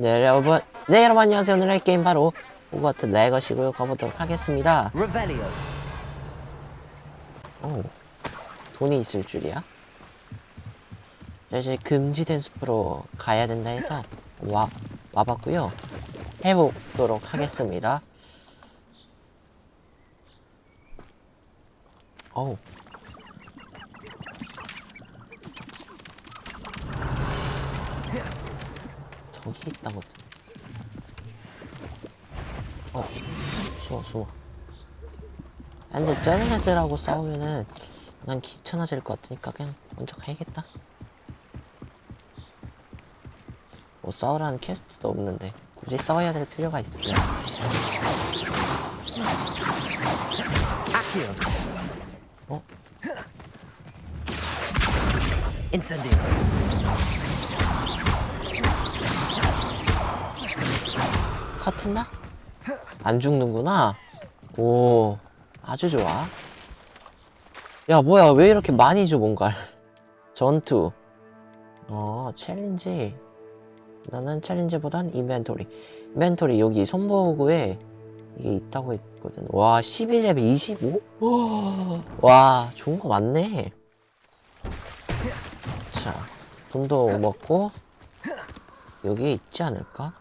네 여러분. 네 여러분 안녕하세요. 오늘 할 게임 바로 오버워트 레거시고요 가보도록 하겠습니다. 오 돈이 있을 줄이야? 자 이제 금지된 숲으로 가야 된다 해서 와 와봤고요. 해보도록 하겠습니다. 어우 저기 있다고 어 숨어 숨어 아, 근데 저런 애들하고 싸우면은 난 귀찮아질 것 같으니까 그냥 먼저 가야겠다 뭐 싸우라는 퀘스트도 없는데 굳이 싸워야 될 필요가 있을까. 어? Incendio. 컷했나? 안 죽는구나? 오 아주 좋아. 야 뭐야 왜 이렇게 많이 줘 뭔가를? 전투. 어 챌린지. 나는 챌린지보단 인벤토리. 인벤토리 여기 손보구에 이게 있다고 했거든. 와 11렙 25? 와 좋은 거 많네. 자 돈도 먹고 여기에 있지 않을까?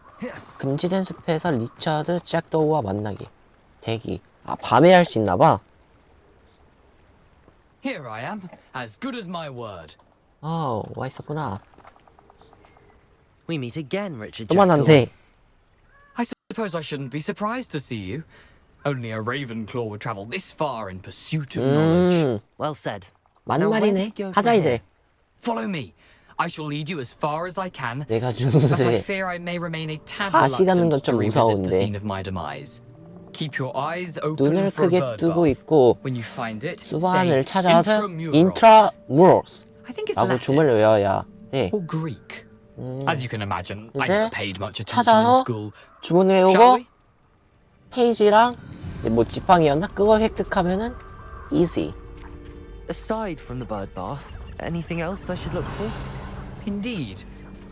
금지된 숲에서 리처드 잭도우와 만나기 대기 아 밤에 할 수 있나봐 Here I am, as good as my word. 어와 있었구나 We meet again, Richard 또 만난대 I suppose I shouldn't be surprised to see you. Only a Ravenclaw would travel this far in pursuit of knowledge. 음 Well said. 맞는 Now, where 말이네 did you go 가자 from 이제 here? Follow me. I shall lead you as far as I can. 내가 As I 주는데 fear I may remain a tad 다시 가는 건 reluctant to 좀 revisit the 무서운데. scene of my demise. Keep your eyes open 눈을 for a 크게 bird 뜨고 bath. 있고 When you find it, 수반을 say 찾아서 intramuros. 인트라무로스 I think it's 라고 Latin 줌을 외워야 돼 or Greek. 음, As you can imagine, I 이제 never paid much attention in 찾아서 school. 주문 Shall 외우고 we? 페이지랑 이제 뭐 지팡이였나? 그거 획득하면은 easy Aside from the bird bath, anything else I should look for? Indeed.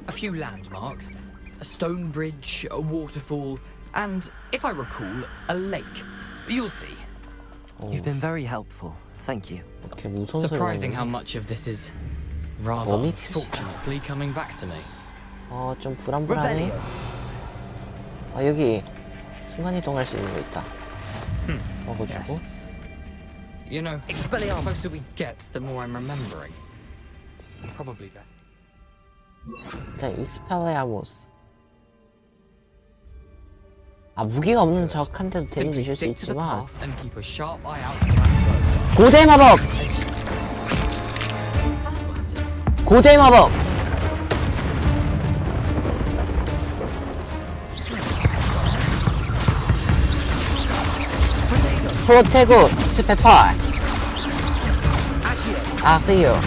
A few landmarks, a stone bridge, a waterfall, and, if I recall, a lake. You'll see. 오, You've been very helpful. Thank you. 이렇게 무서운 소리 Surprising how 나네. much of this is rather Comic? fortunately coming back to me. 어좀 불안불안해 Revelio. 아 여기 순간이동할 수 있는 거 있다 먹어주고 Yes. You know, the Expelliarmus. closer we get, the more I'm remembering. Probably best. 자 익스펠레아모스 아 무기가 없는 적한테도 데미지 줄수 stick to the 있지만 path and keep a sharp eye out for that bird. 고대 마법 고대 마법 프로테고 스트페퍼 아세요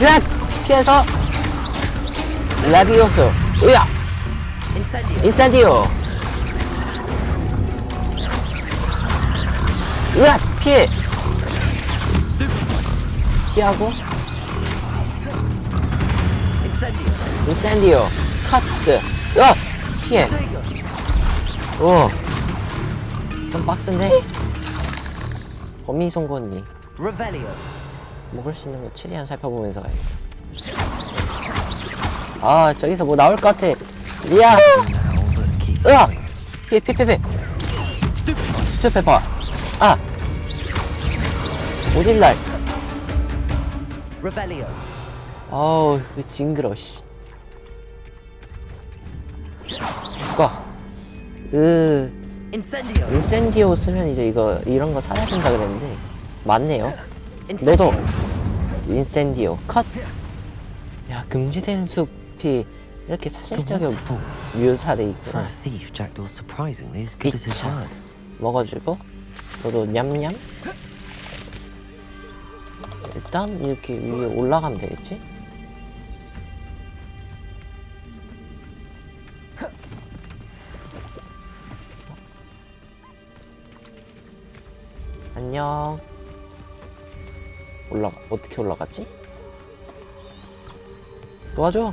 으악 피해서 라비오스. 으야. 인센디오. 으악 피해! 피하고. 인센디오. 카트 으악 피해. 오 좀 빡센데? 범위 송곳니. 먹을 수 있는 거 최대한 살펴보면서 가야겠다 아 저기서 뭐 나올 것 같아 리아 으악. 피해 피해 피해 Stupid. 스투페퍼 아 오딜날. 어우 그 징그러 씨 죽어 으. 인센디오 쓰면 이제 이거 이런 거 사라진다 그랬는데 맞네요. 너도 인센디오. 컷 야 금지된 숲이 이렇게 사실적으로 묘사돼 있구나. Word. 먹어주고 너도 냠냠. 일단 이렇게 위에 올라가면 되겠지? 안녕 올라가 어떻게 올라가지? 도와줘.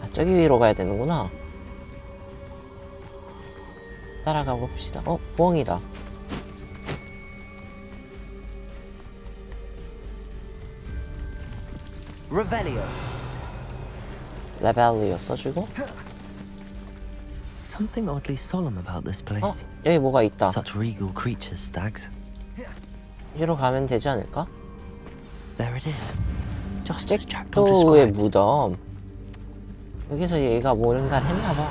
아, 저기 위로 가야 되는구나. 따라가 봅시다. 어, 부엉이다. Revelio. 레벨리어 써주고. Something oddly solemn about this 어, place. 여기 뭐가 있다. Such regal creatures, stags. 여기로 가면 되지 않을까? Described. 무덤. 여기서 얘가 뭔가를 했나봐.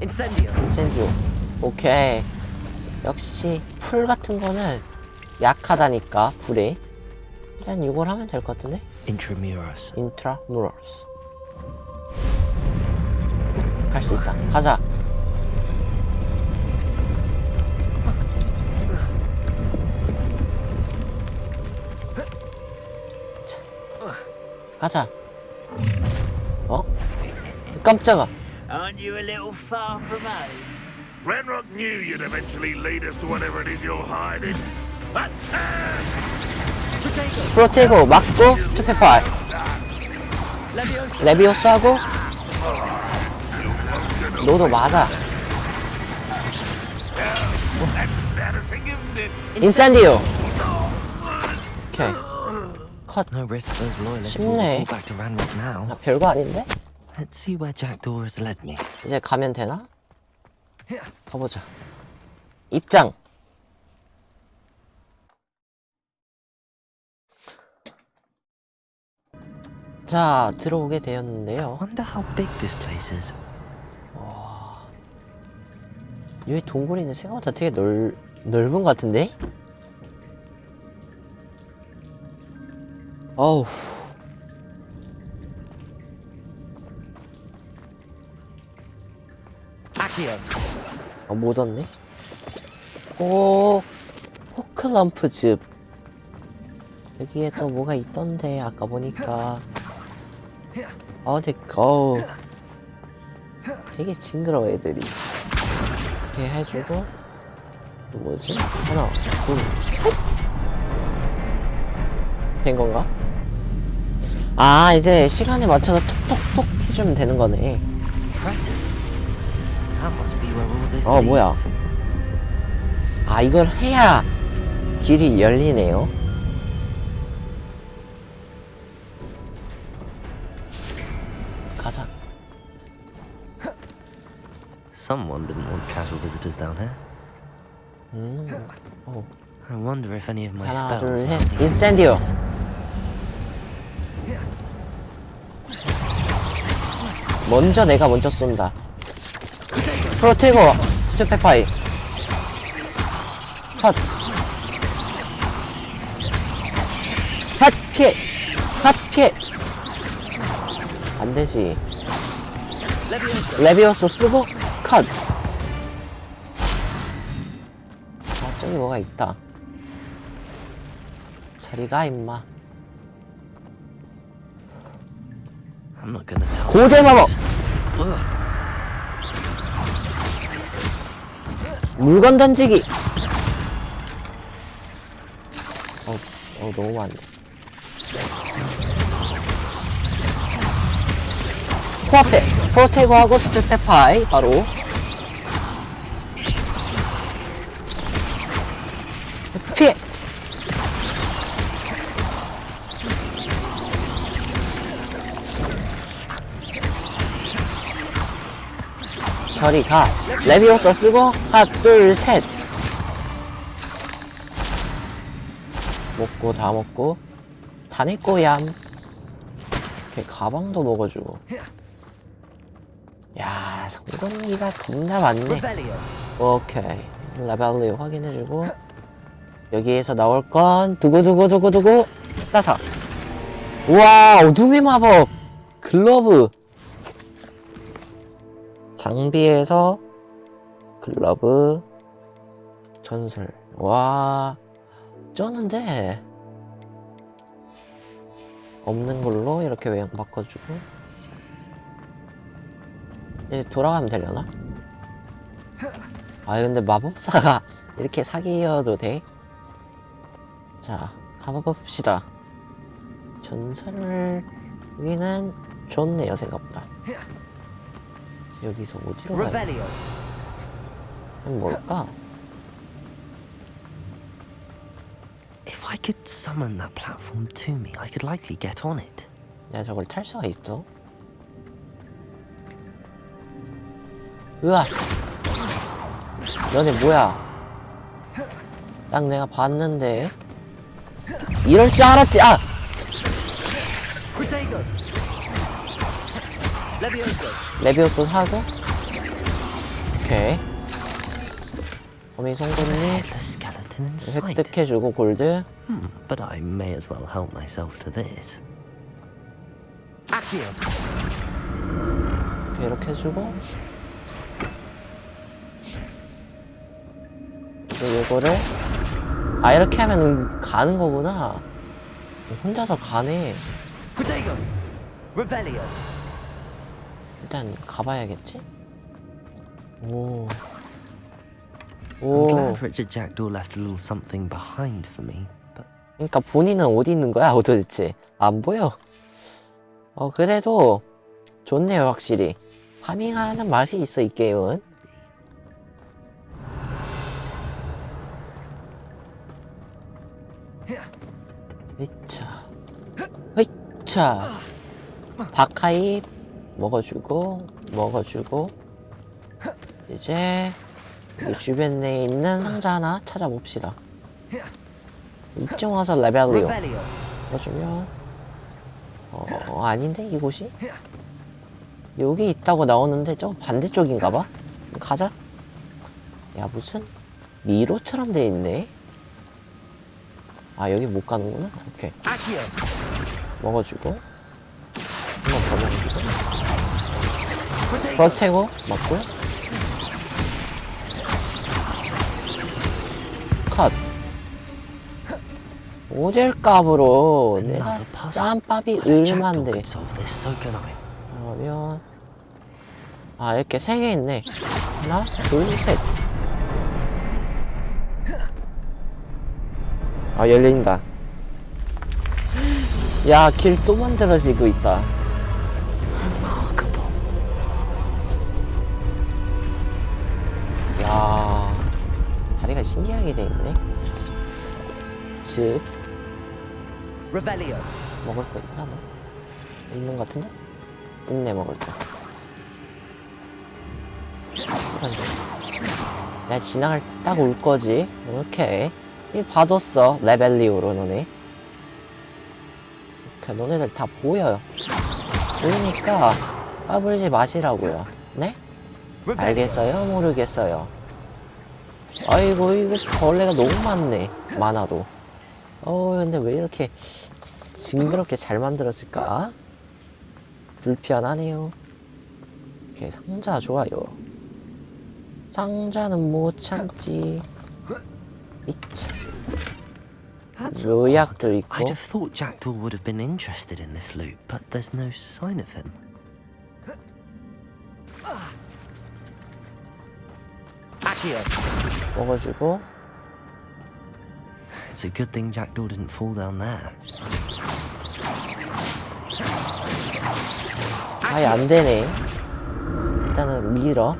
Incendio. 인센디오. 오케이. 역시 풀 같은 거는 약하다니까 불에. 일단 이걸 하면 될 것 같은데. Intramuros. 인트라무러스. 갈 수 있다. 가자. 자, 가자. 어? 깜짝아. Aren't you a little far from home? Renrock knew you'd eventually lead us to whatever it is you're hiding. Attack! 프로테이고 막고 스투페파이. 레비오스하고 너도 맞아. Embarrassing, isn't it? 인센디오. 오케이. 컷. No risk those loyalists will 쉽네. fall back to Ranrock now. 아, 별거 아닌데? Let's see where Jackdaw has led me. 이제 가면 되나? 가보자. 입장. 자, 들어오게 되었는데요. Wonder how big this place is. 여기 동굴이 는 생각보다 되게 넓, 넓은 것 같은데? 어우. 어, 못 얻네? 오, 호클럼프 즙. 여기에 또 뭐가 있던데, 아까 보니까. 어, 근데, 어우. 되게 징그러워, 애들이. 이렇게 해주고. 또 뭐지? 하나, 둘, 셋! 된 건가? 아, 이제 시간에 맞춰서 톡톡톡 해주면 되는 거네. 어, 뭐야. 아 이걸 해야 길이 열리네요 가자 Someone didn't want casual visitors down here. 어, I wonder if any of my 하나 spells. 둘셋. 인센디오 먼저 내가 먼저 쏜다. 프로테고 스테페파이. 컷핫 피해. 핫 피해. 안되지. 레비오스 쓰고 컷. 아, 저기 뭐가 있다. 저리가 임마. 고대 마법. 물건 던지기. 어, 어 너무 많네. 코앞에 프로테고하고 스테페파이 바로 저리 가. 레비오서 쓰고 하나 둘 셋. 먹고 다 먹고 다내 거야. 이렇게 가방도 먹어주고. 야 성공기가 겁나 많네. 오케이 레벨리 확인해주고 여기에서 나올 건 두구두구두구두구 따사. 우와 어둠의 마법 글러브 장비에서 글러브 전설 와 쩌는데 없는 걸로 이렇게 외형 바꿔주고 이제 돌아가면 되려나? 아 근데 마법사가 이렇게 사기여도 돼? 자 가봐봅시다. 전설 여기는 좋네요 생각보다. 여기서 어디로 가야 Revelio. 뭘까? If I could summon that platform to me, I could likely get on it. 내가 저걸 탈 수가 있어? 으아! 너네 뭐야? 딱 내가 봤는데 이럴 줄 알았지! 아! 레비오스 사고 오케이 거미 송곳니. 획득해주고 골드 Hmm, but I may as well help myself to this. 이렇게, 이렇게 해주고 이제 이거를 아 이렇게 하면 가는 거구나 혼자서 가네 Protego. Revelio. 일단 가봐야겠지? 오. I'm 오. glad Richard Jackdaw left a little something behind for me, but 그러니까 본인은 어디 있는 거야, 도대체? 안 보여. 어, 그래도 좋네요, 확실히. 파밍하는 맛이 있어, 이 게임은. 으차. 으차. 바카이 먹어주고, 먹어주고. 이제, 여기 주변에 있는 상자 하나 찾아봅시다. 이쪽 와서 레벨리오. 써주면 어, 어, 아닌데 이곳이? 여기 있다고 나오는데 저 반대쪽인가봐. 가자. 야 무슨 미로처럼 돼 있네. 아 여기 못 가는구나. 오케이. 먹어주고. 한번 더 먹어주고 프로테고 맞고요 컷 Another puzzle. 짬밥이 I. 그러면 아 이렇게 세 개 있네 하나 둘셋아 아, 열린다 야 길 또 만들어지고 있다 다리가 신기하게 돼 있네. 즉 Revelio. 먹을 거 있나 뭐? 있는 것 같은데? 있네 먹을 거. 이런데 내가 지나갈 때 딱 올 거지. 오케이. 이 봐줬어 레벨리오로 너네. 오케이 너네들 다 보여요. 보이니까 까불지 마시라고요. 네? 알겠어요? 모르겠어요. 아이고, 이거 벌레가 너무 많네. 많아도. 어, 근데 왜 이렇게 징그럽게 잘 만들었을까? 불편하네요. 오케이, 상자 좋아요. 상자는 못 참지. 이차. Odd. 있고. I'd have thought Jackdaw would have been interested in this loot, but there's no sign of him. Accio. 먹어주고. It's a good thing Jackdaw didn't fall down there. 아예 안 되네. 일단은 밀어.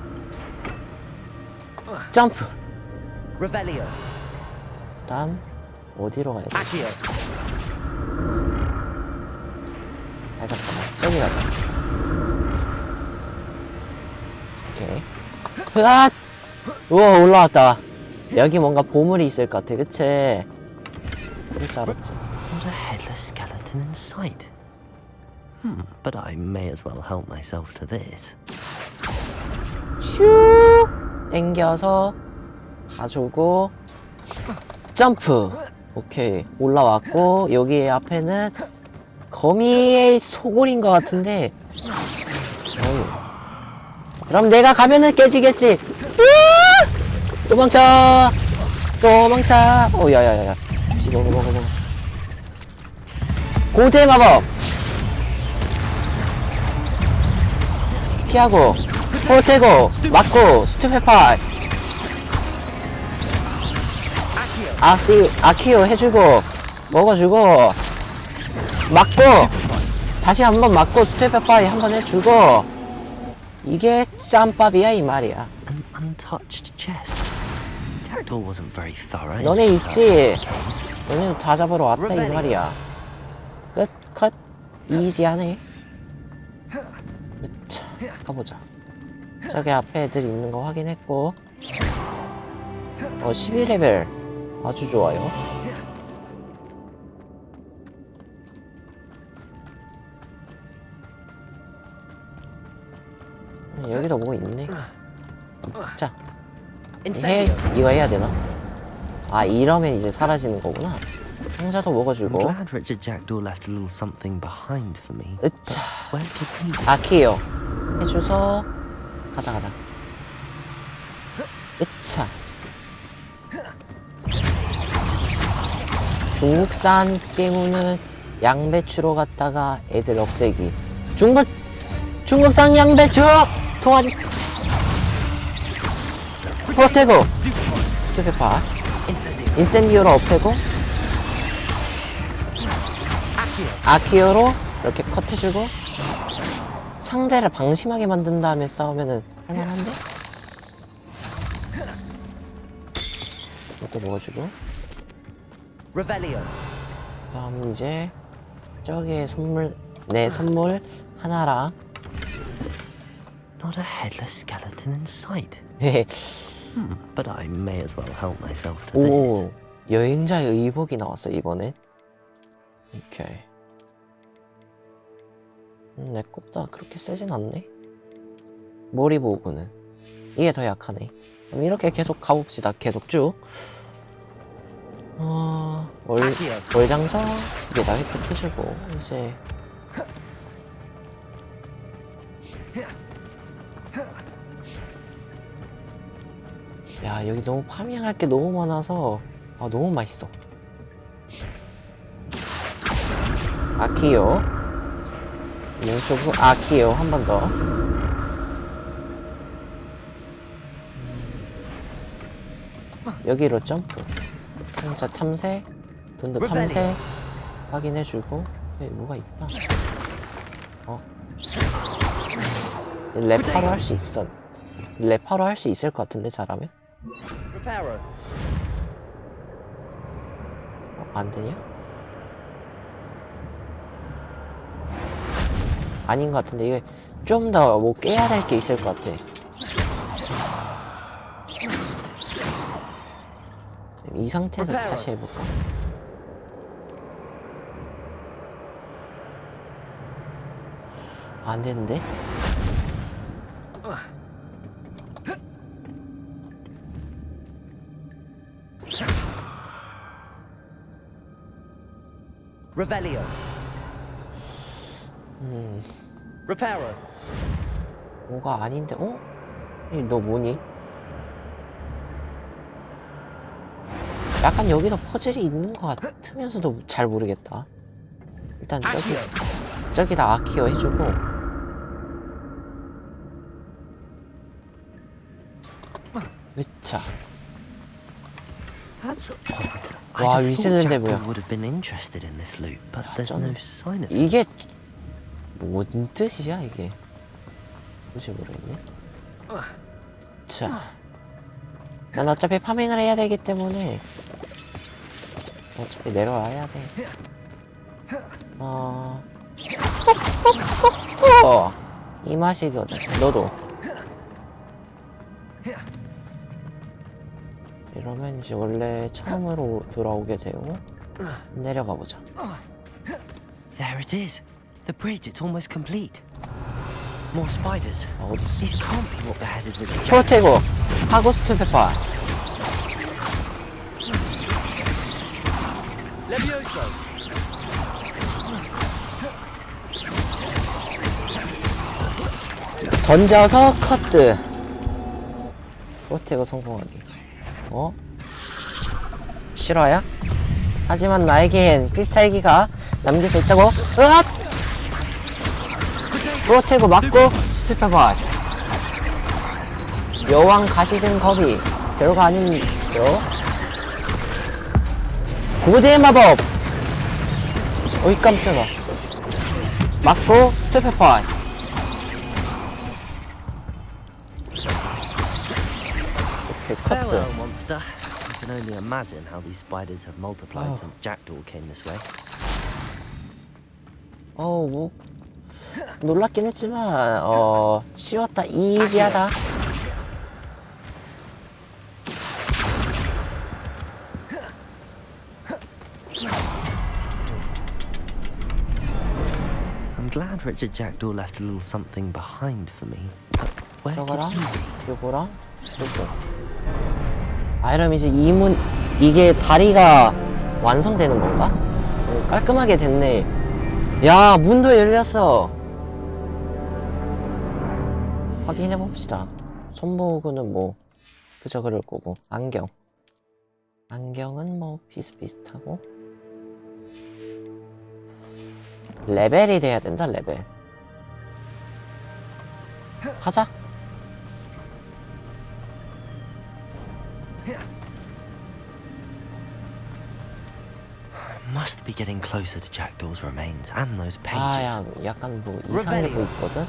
점프! Revelio. 다음, 어디로 가야 돼? Accio. 아 잠깐만 저기 가자 오케이 흐앗 우와 올라왔다 여기 뭔가 보물이 있을 것 같아 그치 그럴 줄 알았지 Not a headless skeleton in sight. Hmm, but I may as well help myself to this. 슈 땡겨서 가지고 점프 오케이 올라왔고 여기 앞에는 거미의 소굴인 것 같은데 어이. 그럼 내가 가면은 깨지겠지! 도망쳐. 도망쳐. 오 야야야야. 지금 먹어 먹어 고대 마법. 피하고 포테고 맞고 스투페파이 아시 아키오 해주고 먹어주고 맞고 다시 한번 맞고 스테페파이 한번 해주고. 이게 짬밥이야 이 말이야. An untouched chest. Jackdaw wasn't very thorough. in 너네 있지? 너네 다 잡으러 왔다 이 말이야. 끝 컷. 이지하네. 자 가보자. 저기 앞에 애들 있는 거 확인했고. 어 12레벨. 아주 좋아요. 음, 여기도 뭐 있네? 자 해. 이거 해야 되나? 아 이러면 이제 사라지는 거구나 상자도 먹어주고 glad Richard Jackdaw left a little something behind for me. 으차? 아키요 해줘서 가자 가자 으차 중국산 때문은 양배추로 갔다가 애들 없애기 중국 중국산 양배추 소환 프로테고 스투페파 인센디오로 없애고 아키오로 이렇게 컷해주고 상대를 방심하게 만든 다음에 싸우면은 할만한데? 이것도 먹어주고. 다음 이제 저기에 선물 내 선물 하나랑 Not a headless skeleton in sight. But I may as well help myself to this. 오 여행자의 의복이 나왔어 이번엔 오케이. 음, 내 것보다 그렇게 세진 않네. 머리 보고는 이게 더 약하네. 그럼 이렇게 계속 가봅시다 계속 쭉. 어... 월, 월장사? 두개 다 획득해주고 이제 야 여기 너무 파밍할 게 너무 많아서 아 너무 맛있어. 아키요. 뭉초구 아키요. 한 번 더. 여기로 점프. 상자 탐색. 돈도 탐색. 확인해주고. 여기 뭐가 있나? 어. 랩하로 할 수 있어. 랩하로 할 수 있을 것 같은데 잘하면 어, 안 되냐? 아닌 것 같은데 이게 좀 더 뭐 깨야 될 게 있을 것 같아. 이 상태에서 다시 해볼까? 안 되는데? Revelio. Reparo. 뭐가 아닌데? 어? 이너 뭐니? 약간 여기도 퍼즐이 있는 것 같으면서도 잘 모르겠다. 일단 저기 저기다 아키어 해주고 으차 That's odd. Wow, I'd have 위치는 thought 데 뭐야? 이게 뭔 뜻이야 이게? 도저히 모르겠네. 자, 난 어차피 파밍을 해야 되기 때문에 어차피 내려와야 돼. 어, 어, 이 맛이거든. 너도. 이제 원래 처음으로 돌아오게 되고 내려가 보자. There it is. The bridge, it's almost complete. More spiders. 아? These can't be what beheaded Richard Jackdaw. 프로테고 하고스트 페파 Levioso. 던져서 커트 프로테고 성공하기 어? 실화야? 하지만 나에겐 필살기가 남겨져 있다고? 으악! 프로테고 맞고 스피퍼바 여왕 가시든 겁이 별거 아닌데요? 고대의 마법! 어이 깜짝아. 맞고 스테페파이 오케이 Farewell, can only imagine how these spiders have multiplied Oh. since Jackdaw came this way. 어우 뭐 놀랍긴 했지만 어 쉬웠다 이지하다 I'm glad Richard Jackdaw left a little something behind for me. But where could 저거랑 he be? 요거랑 요거 아 이러면 이제 이문 이게 다리가 완성되는 건가? 오, 깔끔하게 됐네. 야 문도 열렸어. 확인해 봅시다. 손모으고는 뭐 그저 그럴 거고. 안경. 안경은 뭐 비슷비슷하고. 레벨이 돼야 된다 레벨. 가자 Must be getting closer to Jackdaw's remains and those pages. 아, 야, 약간 뭐 이상해 보이거든?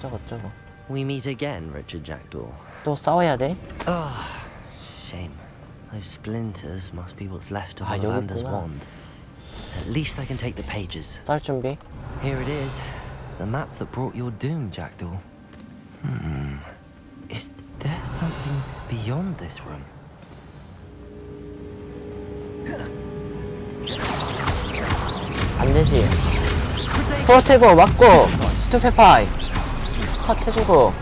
저거, 저거. We meet again, Richard Jackdaw. 또 싸워야 돼? Shame. Those splinters must be what's left of Ah, 여기 Ollivander's 있구나. wand. At least I can take the pages. 쌀 준비? Here it is. The map that brought your doom, Jackdaw. Hmm. Is there something beyond this room? 안 되지. 프로테고 맞고, 스투페파이. 컷 해주고.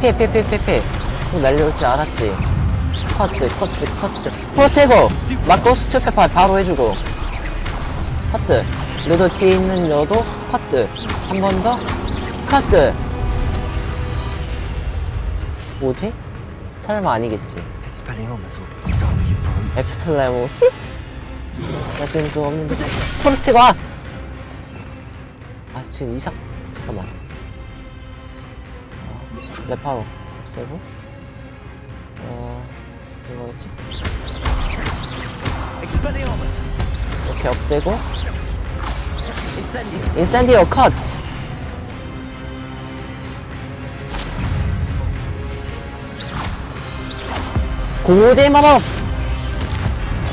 피해, 피해, 피해, 피해, 피해. 또 날려올 줄 알았지. 커트, 커트, 커트. 프로테고! 맞고, 스투페파이 바로 해주고. 커트. 너도 뒤에 있는 너도 커트. 한 번 더. 커트. 뭐지? 설마 아니겠지. 엑스플레모스? 나 지금 그거 없는데 포르테가 아 지금 이상 잠깐만 어, 레파로 없애고 어 이거 있지 Expelliarmus! 이렇게 없애고! 인센디오 컷 고대 마법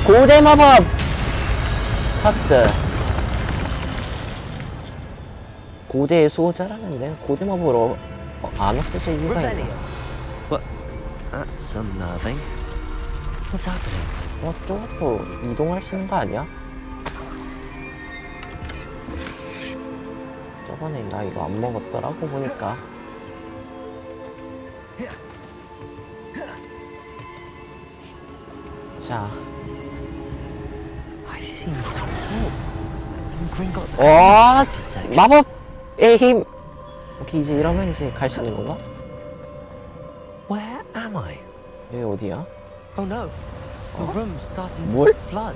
고대 마법 카트 고대의 수호자라면 내 고대 마법으로 어, 안 없애질 이유가 있나! What? That's unnerving. What's happening? 어 저것도 이동할 수 있는 거 아니야? 저번에 나 이거 안 먹었더라고 보니까 자 와. 마법의 힘 오케이 이제 이러면 이제 갈 수 있는 건가? Where am I? 여기 어디야? Oh no. The room's starting to 뭘? flood.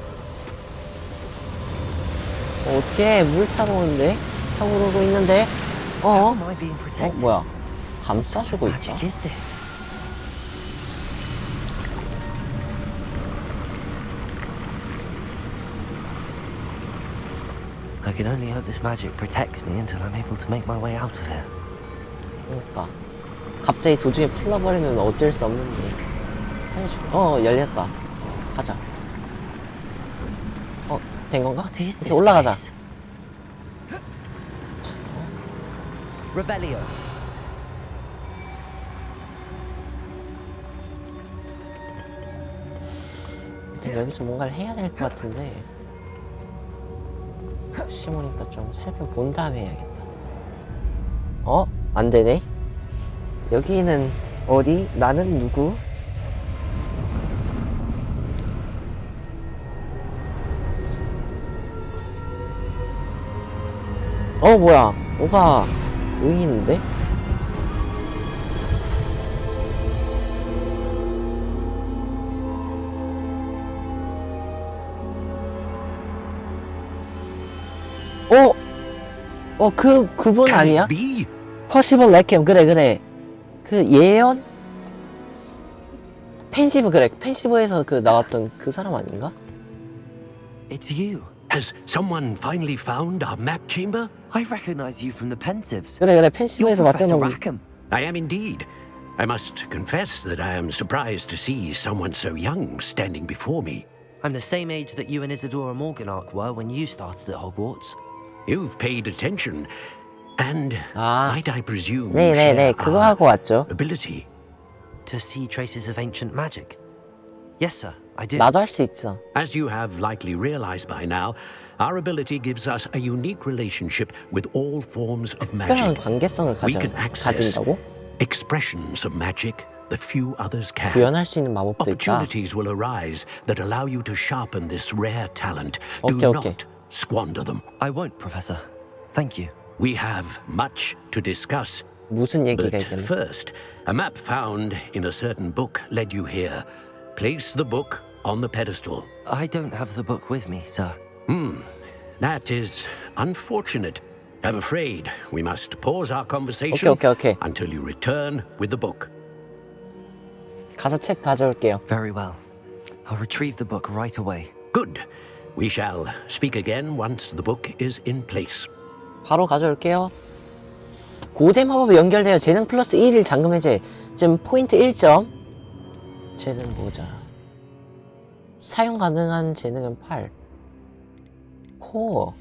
어, 어떻게 물 차고 오는데? 차오르고 있는데? 어? 어? 뭐야 감싸주고 있다 I can only hope this magic protects me until I'm able to make my way out of here. 그러니까 갑자기 도중에 풀러버리면 어쩔 수 없는데 살려줘 어 열렸다 가자 어된 건가? What is 이렇게 this 올라가자 place? Revelio. 여기서 뭔가를 해야 될 것 같은데 모르니까 좀 살펴본 다음에 해야겠다 어? 안 되네 여기는 어디? 나는 누구? 어 뭐야 뭐가 보이는데? 어? 어, 그, 그분 아니야? Be? 퍼시벌 레캠, 그래, 그래. 그 예언? 펜시브 그래 펜시브에서 그 나왔던 그 사람 아닌가? It's you. Has someone finally found our map chamber? I recognize you from the Pensieves. 그래 그래 You're 펜시브에서 Professor 맞잖아 Rackham. I am indeed. I must confess that I am surprised to see someone so young standing before me. I'm the same age that you and Isadora Morganark were when you started at Hogwarts. You've paid attention, and Ah. might I presume you 네네네 share 그거 our 하고 왔죠 ability? To see traces of ancient magic. Yes, sir, I do. 나도 할 수 있어 As you have likely realized by now, our ability gives us a unique relationship with all forms of 특별한 magic. 관계성을 We 가져, can access 가진다고? expressions of magic that few others can. 구현할 수 있는 마법도 있다 Opportunities will arise that allow you to sharpen this rare talent. Do Okay, not okay. squander them. I won't, Professor. Thank you. We have much to discuss. 무슨 얘기가 But 있겠네 first, a map found in a certain book led you here. Place the book on the pedestal. I don't have the book with me, sir. That is unfortunate. I'm afraid we must pause our conversation Okay, okay, okay. until you return with the book. 가서 책 가져올게요 Very well. I'll retrieve the book right away. Good. We shall speak again once the book is in place. 바로 가져올게요. 고대 마법이 연결되어 재능 플러스 1일 잠금 해제. 지금 포인트 1점. 재능 모자. 사용 가능한 재능은 8 코어.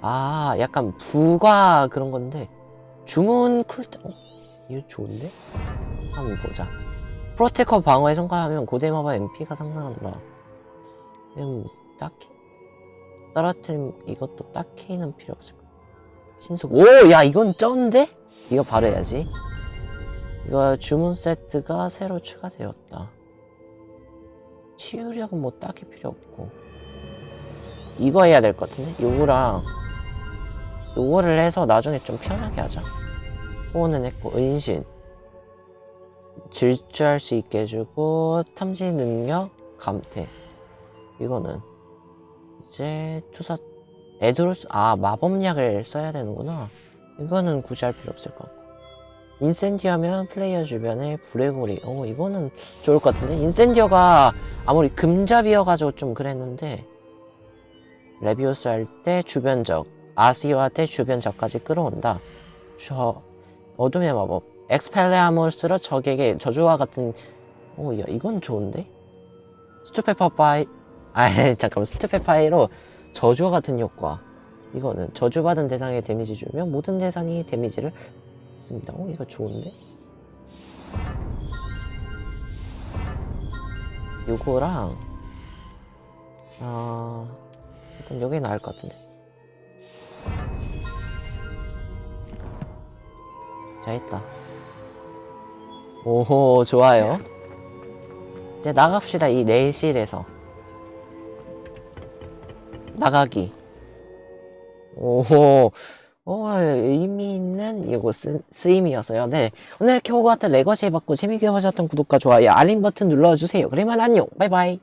아 약간 부가 그런 건데. 주문 쿨다 어? 이거 좋은데? 한번 보자. 프로테커 방어에 성공하면 고대 마법 MP가 상승한다 이건 딱히 떨어뜨림 이것도 딱히는 필요 없을 거야. 신속 오 야 이건 쩐데? 이거 바로 해야지. 이거 주문 세트가 새로 추가되었다. 치유력은 뭐 딱히 필요 없고. 이거 해야 될 것 같은데? 요거랑 요거를 해서 나중에 좀 편하게 하자. 호언은 했고 은신. 질주할 수 있게 해주고 탐지 능력 감퇴 이거는 이제 투사 에드로스 아 마법약을 써야 되는구나. 이거는 굳이 할 필요 없을 것 같고. 인센디어면 플레이어 주변에 불의 고리. 어 이거는 좋을 것 같은데? 인센디어가 아무리 금잡이어가지고 좀 그랬는데 레비오스 할 때 주변적 아시오 할때 주변적까지 끌어온다. 저 어둠의 마법. 엑스펠레아몰스로 적에게 저주와 같은 어야 이건 좋은데? 스투페파파이 아 잠깐만. 스투페파이로 저주와 같은 효과. 이거는 저주받은 대상에 데미지 주면 모든 대상이 데미지를 줍니다. 어 이거 좋은데? 요거랑 아 일단 여기 나을 것 같은데. 자 있다. 오호 좋아요. 이제 나갑시다 이 내실에서 나가기 오호 어, 의미 있는 이거 쓰, 쓰임이었어요. 네. 오늘 이렇게 호그와트 레거시 해봤고 재미있게 보셨던 구독과 좋아요, 알림 버튼 눌러주세요. 그러면 안녕. 바이바이.